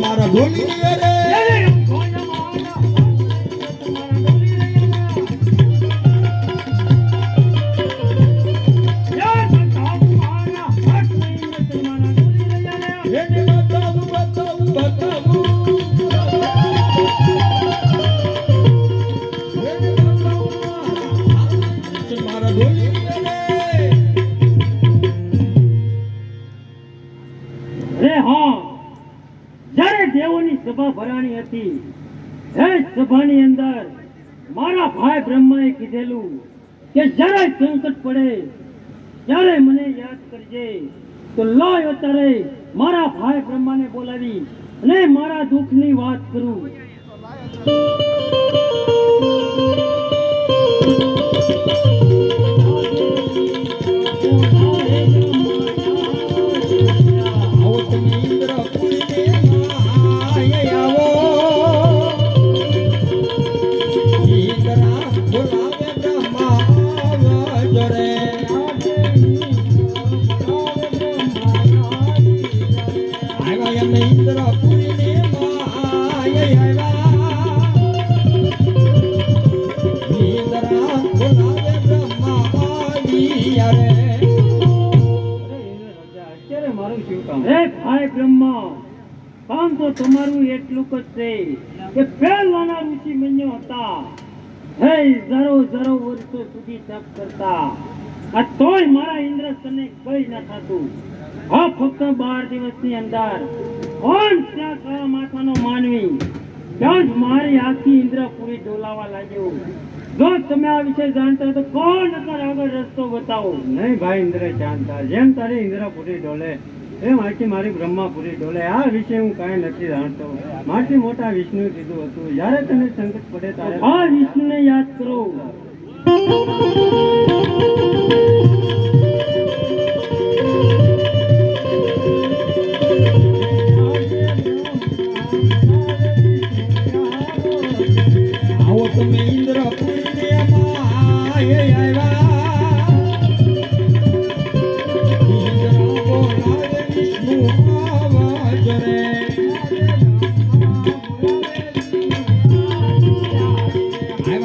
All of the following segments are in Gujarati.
મારા બોલી બોલાણી હતી. એ સભાની અંદર મારા ભાઈ બ્રહ્માએ કીધેલું કે જ્યારે સંકટ પડે, ત્યારે મને યાદ કરજે. તો લાય અત્યારે મારા ભાઈ બ્રહ્માને બોલાવી અને મારા દુઃખની વાત કરું. હે ભાઈ બ્રહ્મા કામ તો તમારું એટલું જ છે કે પહેલાના ઋષિ મન્યો હતા. હે જરો જરો વર્ષો સુધી તપ કરતા. આ તોય મારા ઇન્દ્ર તને કઈ ન થતું. હા ફક્ત બાર દિવસની અંદર. કોણ ત્યાં કાળા માથાનો માનવી? ત્યાં જ મારી આખી ઇન્દ્રપુરી ડોલાવા લાગ્યો. જો તમે આ વિશે જાણતા તો કોણ નકર આગળ રસ્તો બતાવો. નહીં ભાઈ ઇન્દ્ર જાણતા. જેમ તારી ઇન્દ્રપુરી ડોલે એમ આખી મારી બ્રહ્માપુરી ડોલે. આ વિશે હું કાંઈ નથી જાણતો. મારથી મોટા વિષ્ણુ કીધું હતું. જ્યારે તને સંકટ પડે ત્યારે આ વિષ્ણુને યાદ કરો. આવો તમે ઇન્દ્રપુરીને અરે.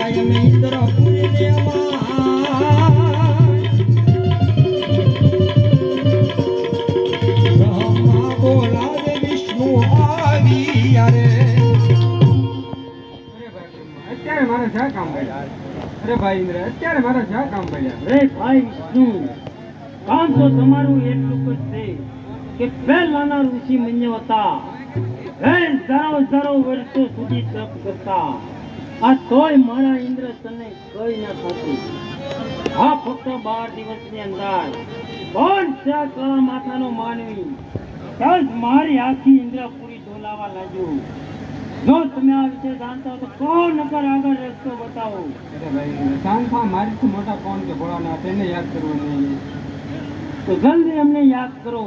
ભાઈ ઇન્દ્ર અત્યારે મારે શા કામ પડ્યા? રે ભાઈ વિષ્ણુ કામ તો તમારું એટલું જ છે કે પહેલાના ઋષિ મન્ય હતા. વર્ષો સુધી તપ કરતા. આ તોય મારા ઇન્દ્ર તને કઈ ના થતું. આ ફક્ત બાર દિવસની અંદર પણ છે આ માથાનો માનવી. ત્યાં મારી આખી ઇન્દ્રપુરી ઢોલાવા લાગ્યું. જો તમે આ વિશે જાણતા તો કોણ નકર આગળ રસ્તો બતાવો. ઇન્દ્ર મારીથી મોટા કોણ કે ભોળાના તેને યાદ કરવું નહીં. તો જલ્દી અમને યાદ કરો.